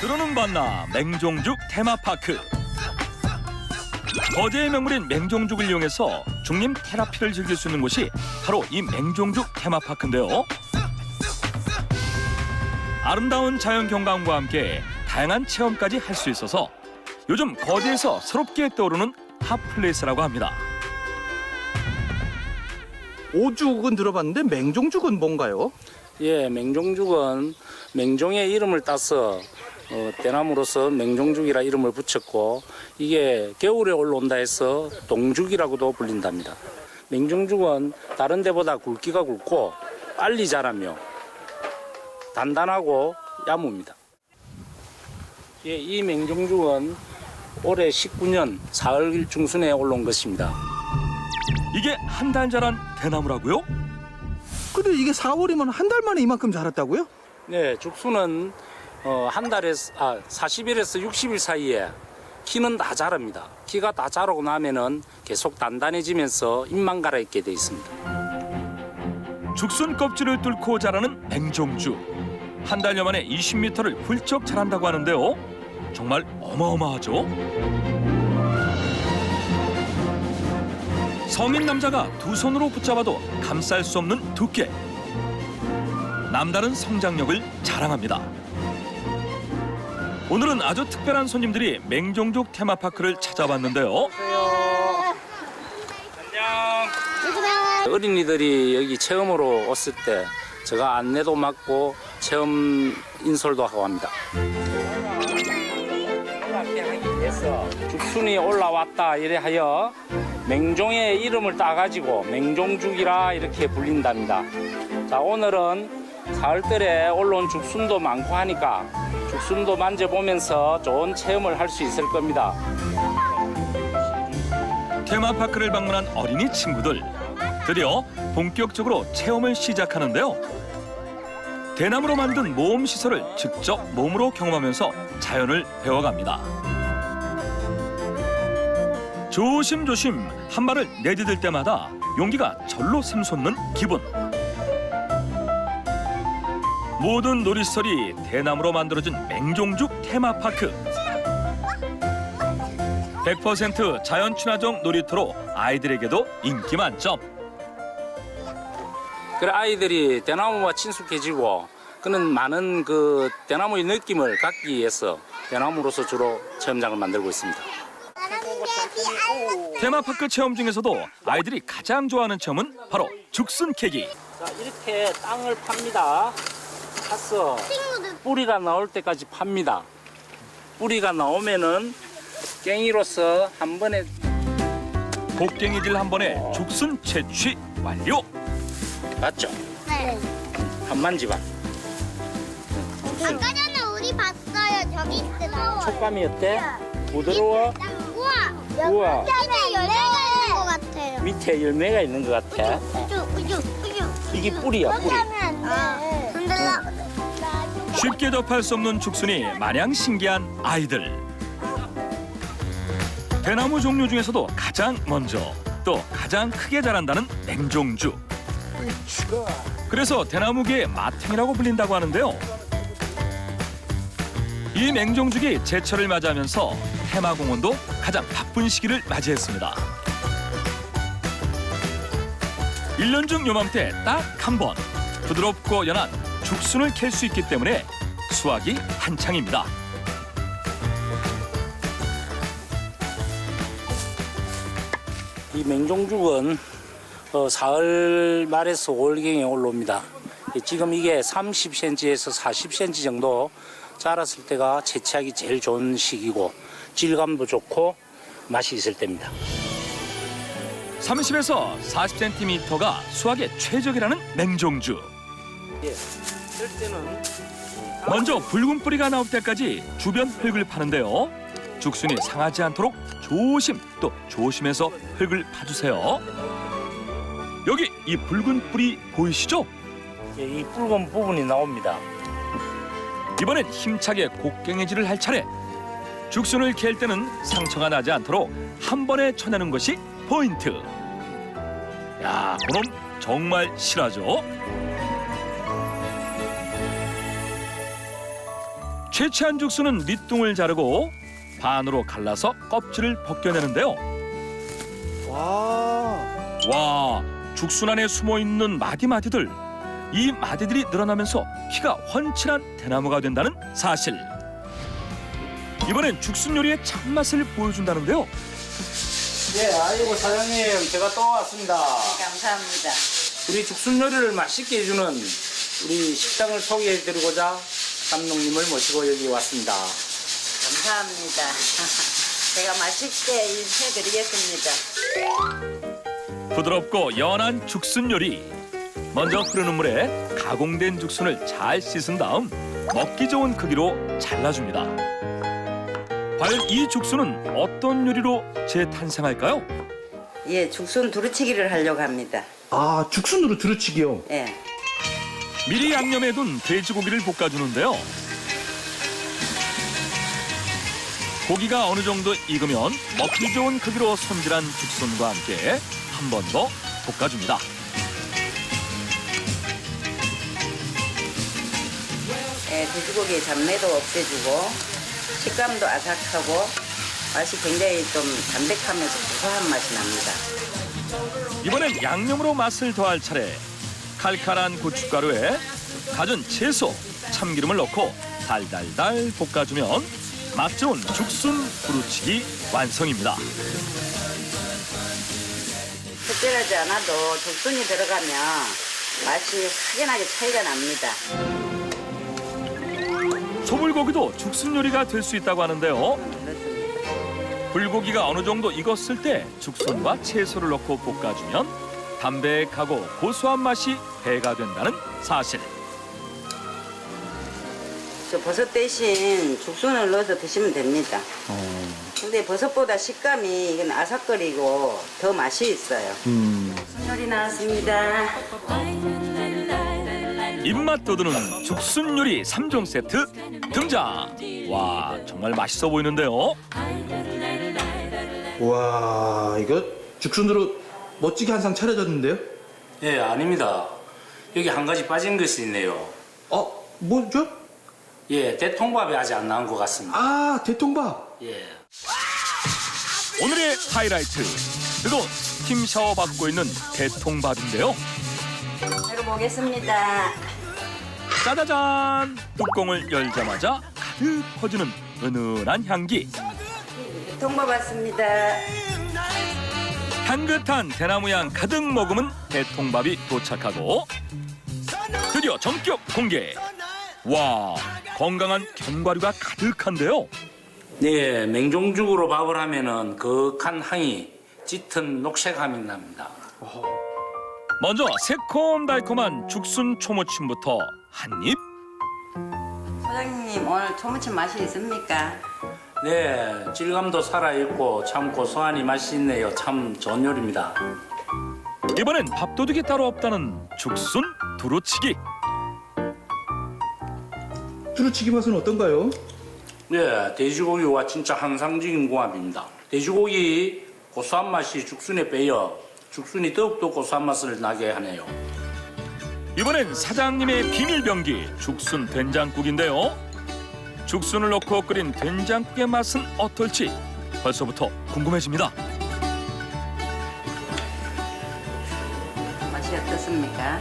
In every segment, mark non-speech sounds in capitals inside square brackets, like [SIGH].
들어는 봤나 맹종죽 테마파크. 거제의 명물인 맹종죽을 이용해서 중림 테라피를 즐길 수 있는 곳이 바로 이 맹종죽 테마파크인데요. 아름다운 자연 경관과 함께 다양한 체험까지 할 수 있어서 요즘 거제에서 새롭게 떠오르는 핫플레이스라고 합니다. 오죽은 들어봤는데 맹종죽은 뭔가요? 예, 맹종죽은 맹종의 이름을 따서 어, 대나무로서 맹종죽이라 이름을 붙였고 이게 겨울에 올라온다 해서 동죽이라고도 불린답니다. 맹종죽은 다른 데보다 굵기가 굵고 빨리 자라며 단단하고 야무입니다. 예, 이 맹종죽은 올해 19년 사흘 중순에 올라온 것입니다. 이게 한 달 자란 대나무라고요? 근데 이게 4월이면 한 달 만에 이만큼 자랐다고요? 네, 죽수는 어, 한 달에서 아, 40일에서 60일 사이에 키는 다 자랍니다. 키가 다 자라고 나면은 계속 단단해지면서 잎만 갈아있게 돼 있습니다. 죽순 껍질을 뚫고 자라는 맹종죽. 한 달여 만에 20m를 훌쩍 자란다고 하는데요. 정말 어마어마하죠? 성인 남자가 두 손으로 붙잡아도 감쌀 수 없는 두께. 남다른 성장력을 자랑합니다. 오늘은 아주 특별한 손님들이 맹종죽 테마파크를 찾아봤는데요. 안녕. 어린이들이 여기 체험으로 왔을 때 제가 안내도 맡고 체험 인솔도 하고 합니다. 죽순이 올라왔다 이래 하여 맹종의 이름을 따가지고 맹종죽이라 이렇게 불린답니다. 자 오늘은 가을들에 올라온 죽순도 많고 하니까 죽순도 만져보면서 좋은 체험을 할 수 있을 겁니다. 테마파크를 방문한 어린이 친구들 드디어 본격적으로 체험을 시작하는데요. 대나무로 만든 모험 시설을 직접 몸으로 경험하면서 자연을 배워갑니다. 조심조심 한 발을 내디딜 때마다 용기가 절로 샘솟는 기분. 모든 놀이시설이 대나무로 만들어진 맹종죽 테마파크. 100% 자연 친화적 놀이터로 아이들에게도 인기 만점. 그래 아이들이 대나무와 친숙해지고 그는 많은 그 대나무의 느낌을 갖기 위해서 대나무로서 주로 체험장을 만들고 있습니다. 테마파크 체험 중에서도 아이들이 가장 좋아하는 체험은 바로 죽순 캐기. 자 이렇게 땅을 팝니다. 파서 뿌리가 나올 때까지 팝니다. 뿌리가 나오면은 깽이로서 한 번에 곡괭이질 한 번에 죽순 채취 완료. 맞죠? 네. 한만 집안. 아까 전에 우리 봤어요. 저기 있더라고. 촉감이 어때? 부드러워? 우와. 우와. 밑에 열매가 있는 것 같아요. 밑에 열매가 있는 것 같아. 우주, 우주, 우주. 이게 뿌리야 뿌리. 쉽게 접할 수 없는 죽순이 마냥 신기한 아이들. 대나무 종류 중에서도 가장 먼저 또 가장 크게 자란다는 맹종죽. 그래서 대나무계의 마탱이라고 불린다고 하는데요. 이 맹종죽이 제철을 맞이하면서 해마공원도 가장 바쁜 시기를 맞이했습니다. 일년중 요맘때 딱 한 번 부드럽고 연한 죽순을 캘 수 있기 때문에 수확이 한창입니다. 이 맹종죽은 어, 사흘 말에서 5월경에 올라옵니다. 예, 지금 이게 30cm에서 40cm 정도 자랐을 때가 채취하기 제일 좋은 시기고 질감도 좋고 맛이 있을 때입니다. 30에서 40cm가 수확에 최적이라는 맹종죽. 예, 쓸 때는 먼저 붉은 뿌리가 나올 때까지 주변 흙을 파는데요. 죽순이 상하지 않도록 조심 또 조심해서 흙을 파주세요. 여기 이 붉은 뿌리 보이시죠? 예, 이 붉은 부분이 나옵니다. 이번엔 힘차게 곡괭이질을 할 차례. 죽순을 캘 때는 상처가 나지 않도록 한 번에 쳐내는 것이 포인트. 야, 그럼 정말 실하죠? 채취한 죽순은 밑둥을 자르고 반으로 갈라서 껍질을 벗겨내는데요. 와. 와, 죽순 안에 숨어 있는 마디마디들. 이 마디들이 늘어나면서 키가 훤칠한 대나무가 된다는 사실. 이번엔 죽순 요리의 참맛을 보여준다는데요. 예, 아이고 사장님 제가 또 왔습니다. 감사합니다. 우리 죽순 요리를 맛있게 해주는 우리 식당을 소개해드리고자 감독님을 모시고 여기 왔습니다. 감사합니다. [LAUGHS] 제가 맛있게 해드리겠습니다. 부드럽고 연한 죽순 요리. 먼저 흐르는 물에 가공된 죽순을 잘 씻은 다음 먹기 좋은 크기로 잘라줍니다. 과연 이 죽순은 어떤 요리로 재탄생할까요? 예, 죽순 두루치기를 하려고 합니다. 아 죽순으로 두루치기요. 예. 미리 양념해둔 돼지고기를 볶아주는데요. 고기가 어느 정도 익으면 먹기 좋은 크기로 손질한 죽순과 함께 한 번 더 볶아줍니다. 예, 돼지고기 잡내도 없애주고 식감도 아삭하고 맛이 굉장히 좀 담백하면서 고소한 맛이 납니다. 이번엔 양념으로 맛을 더할 차례. 칼칼한 고춧가루에 갖은 채소, 참기름을 넣고 달달달 볶아주면 맛 좋은 죽순 부르치기 완성입니다. 특별하지 않아도 죽순이 들어가면 맛이 확연하게 차이가 납니다. 소불고기도 죽순 요리가 될 수 있다고 하는데요. 불고기가 어느 정도 익었을 때 죽순과 채소를 넣고 볶아주면 담백하고 고소한 맛이 배가 된다는 사실. 저 버섯 대신 죽순을 넣어서 드시면 됩니다. 근데 버섯보다 식감이 이건 아삭거리고 더 맛이 있어요. 음. 요리 나왔습니다. 입맛 돋우는 죽순 요리 3종 세트 등장. 와 정말 맛있어 보이는데요. 와 이거 죽순으로 멋지게 한 상 차려졌는데요. 예, 아닙니다. 여기 한 가지 빠진 것이 있네요. 어 뭐죠? 예, 대통밥이 아직 안 나온 것 같습니다. 아 대통밥. 예. 오늘의 하이라이트. 그거 스팀 샤워 받고 있는 대통밥인데요. 열어보겠습니다. 짜자잔! 뚜껑을 열자마자 가득 퍼지는 은은한 향기. 통밥 왔습니다. 향긋한 대나무향 가득 머금은 대통밥이 도착하고 드디어 전격 공개. 와 건강한 견과류가 가득한데요. 네, 맹종죽으로 밥을 하면은 그윽한 향이 짙은 녹색함이 납니다. 먼저 새콤달콤한 죽순 초무침부터 한 입. 사장님 오늘 초무침 맛이 있습니까? 네, 질감도 살아있고 참 고소하니 맛이 있네요. 참 좋은 요리입니다. 이번엔 밥도둑이 따로 없다는 죽순 두루치기. 두루치기 맛은 어떤가요? 네, 돼지고기와 진짜 환상적인 궁합입니다. 돼지고기 고소한 맛이 죽순에 빼여 죽순이 더욱더 고소한 맛을 나게 하네요. 이번엔 사장님의 비밀 병기 죽순 된장국인데요. 죽순을 넣고 끓인 된장국의 맛은 어떨지 벌써부터 궁금해집니다. 맛이 어떻습니까?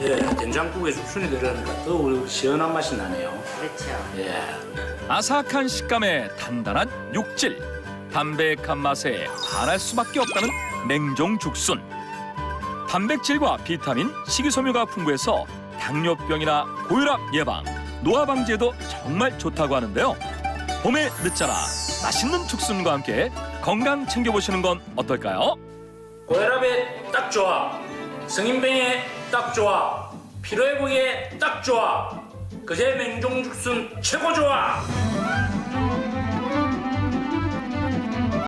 예, 된장국에 죽순이 들어가니까 더욱 시원한 맛이 나네요. 그렇죠. 예. 아삭한 식감에 단단한 육질, 담백한 맛에 반할 수밖에 없다는 냉정 죽순. 단백질과 비타민, 식이섬유가 풍부해서 당뇨병이나 고혈압 예방, 노화 방지에도 정말 좋다고 하는데요. 봄에 늦자라 맛있는 죽순과 함께 건강 챙겨보시는 건 어떨까요? 고혈압에 딱 좋아. 성인병에 딱 좋아. 피로회복에 딱 좋아. 그제 맹종죽순 최고 좋아.